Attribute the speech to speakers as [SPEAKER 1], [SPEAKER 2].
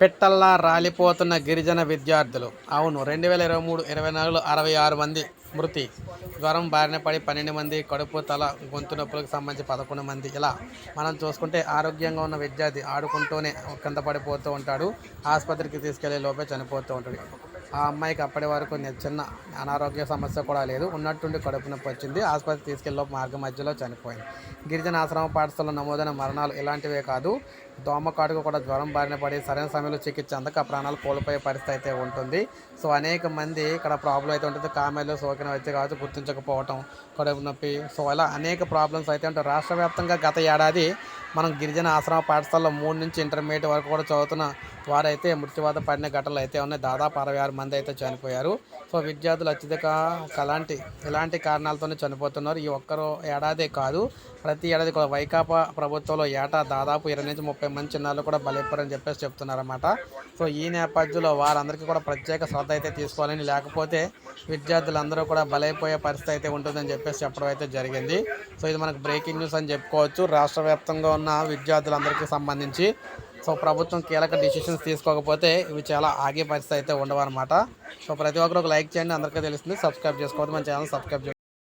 [SPEAKER 1] పిట్టల్లా రాలిపోతున్న గిరిజన విద్యార్థులు. అవును రెండు వేల ఇరవై మూడు ఇరవై నాలుగులో అరవై ఆరు మంది మృతి. జ్వరం బారిన పడి పన్నెండు మంది కడుపు తల గొంతు నొప్పులకు సంబంధించి పదకొండు మంది. ఇలా మనం చూసుకుంటే ఆరోగ్యంగా ఉన్న విద్యార్థి ఆడుకుంటూనే కింద పడిపోతూ ఉంటాడు. ఆసుపత్రికి తీసుకెళ్ళే లోపే చనిపోతూ ఉంటాడు. ఆ అమ్మాయికి అప్పటి వరకు చిన్న అనారోగ్య సమస్య కూడా లేదు. ఉన్నట్టుండి కడుపు నొప్పి వచ్చింది. ఆసుపత్రికి తీసుకెళ్ళి మార్గ మధ్యలో చనిపోయింది. గిరిజన ఆశ్రమ పాఠశాలలో నమోదైన మరణాలు ఇలాంటివే కాదు. దోమకాటుకు కూడా జ్వరం బారిన పడి సరైన సమయంలో చికిత్స అందక ప్రాణాలు కోల్పోయే పరిస్థితి అయితే ఉంటుంది. సో అనేక మంది ఇక్కడ ప్రాబ్లం అయితే ఉంటుంది. కామెలు సోకిన వ్యక్తి కావచ్చు గుర్తించకపోవటం కడుపు నొప్పి. సో ఇలా అనేక ప్రాబ్లమ్స్ అయితే ఉంటాయి. రాష్ట్ర వ్యాప్తంగా గత ఏడాది మనం గిరిజన ఆశ్రమ పాఠశాలలో మూడు నుంచి ఇంటర్మీడియట్ వరకు కూడా చదువుతున్న వారైతే మృత్యువాత పడిన ఘటనలు అయితే ఉన్నాయి. దాదాపు అరవై ఆరు మంది అయితే చనిపోయారు. సో విద్యార్థులు అత్యధిక అలాంటి ఇలాంటి కారణాలతోనే చనిపోతున్నారు. ఈ ఒక్కరో ఏడాదే కాదు ప్రతి ఏడాది కూడా వైకాపా ప్రభుత్వంలో ఏటా దాదాపు ఇరవై నుంచి ముప్పై మంది చిన్నారులు కూడా బలైపోరని చెప్పేసి చెప్తున్నారన్నమాట. సో ఈ నేపథ్యంలో వారందరికీ కూడా ప్రత్యేక శ్రద్ధ అయితే తీసుకోవాలని లేకపోతే విద్యార్థులందరూ కూడా బలైపోయే పరిస్థితి అయితే ఉంటుందని చెప్పేసి చెప్పడం అయితే జరిగింది. సో ఇది మనకు బ్రేకింగ్ న్యూస్ అని చెప్పుకోవచ్చు. రాష్ట్ర వ్యాప్తంగా ఉన్న విద్యార్థులందరికీ సంబంధించి సో ప్రభుత్వం కీలక డిసిషన్స్ తీసుకోకపోతే ఇవి చాలా ఆగే పరిస్థితి అయితే ఉండవన్నమాట. సో ప్రతి ఒక్కరు ఒక లైక్ చేయండి. అందరికీ తెలుస్తుంది. సబ్స్క్రైబ్ చేసుకోవద్దు. మన ఛానల్ సబ్స్క్రైబ్